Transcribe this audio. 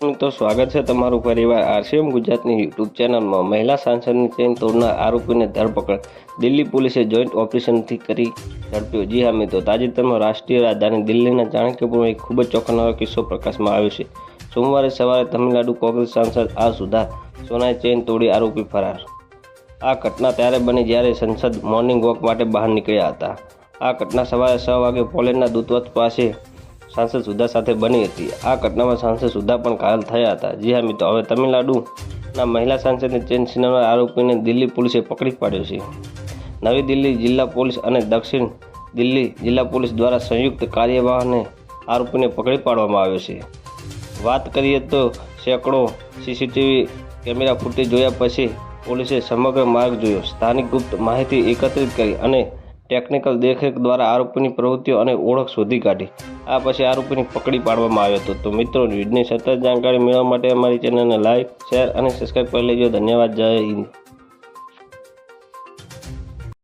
મિત્રો સ્વાગત છે તમારું પરિવાર આરસીએમ ગુજરાતની યુટ્યુબ ચેનલમાં. મહિલા સાંસદની ચેઇન તોડનાર આરોપીને ધરપકડ. દિલ્હી પોલીસે જોઈન્ટ ઓપરેશનથી કરી ઝડપ્યો. જી હા મિત્રો, તાજેતરમાં રાષ્ટ્રીય રાજધાની દિલ્હીના ચાણક્યપુરમાં એક ખૂબ જ ચોંકાવનારો કિસ્સો પ્રકાશમાં આવ્યો છે. સોમવારે સવારે તમિલનાડુ કોંગ્રેસ સાંસદ આ સુધા સોનાએ ચેઇન તોડી આરોપી ફરાર. આ ઘટના ત્યારે બની જ્યારે સંસદ મોર્નિંગ વોક માટે બહાર નીકળ્યા હતા. આ ઘટના સવારે છ વાગે પોલેન્ડના દૂતવત પાસે સાંસદ સુધા સાથે બની હતી. આ ઘટનામાં સાંસદ સુધા પણ ઘાયલ થયા હતા. જી હા મિત્રો, હવે તમિલનાડુના મહિલા સાંસદને ચેન છીનવનાર આરોપીને દિલ્હી પોલીસે પકડી પાડ્યો છે. નવી દિલ્હી જિલ્લા પોલીસ અને દક્ષિણ દિલ્હી જિલ્લા પોલીસ દ્વારા સંયુક્ત કાર્યવાહને આરોપીને પકડી પાડવામાં આવ્યો છે. વાત કરીએ તો સેંકડો સીસીટીવી કેમેરા ફૂટેજ જોયા પછી પોલીસે સમગ્ર માર્ગ જોયો. સ્થાનિક ગુપ્ત માહિતી એકત્રિત કરી અને ટેકનિકલ દેખરેખ દ્વારા આરોપીની પ્રવૃત્તિઓ અને ઓળખ શોધી કાઢી. આ પછી આરોપીને પકડી પાડવામાં આવ્યો હતો. તો મિત્રો વિડીયોની સતત જાણકારી મેળવવા માટે અમારી ચેનલને લાઇક શેર અને સબસ્ક્રાઈબ કરી લેજો. ધન્યવાદ. જય હિન્દ.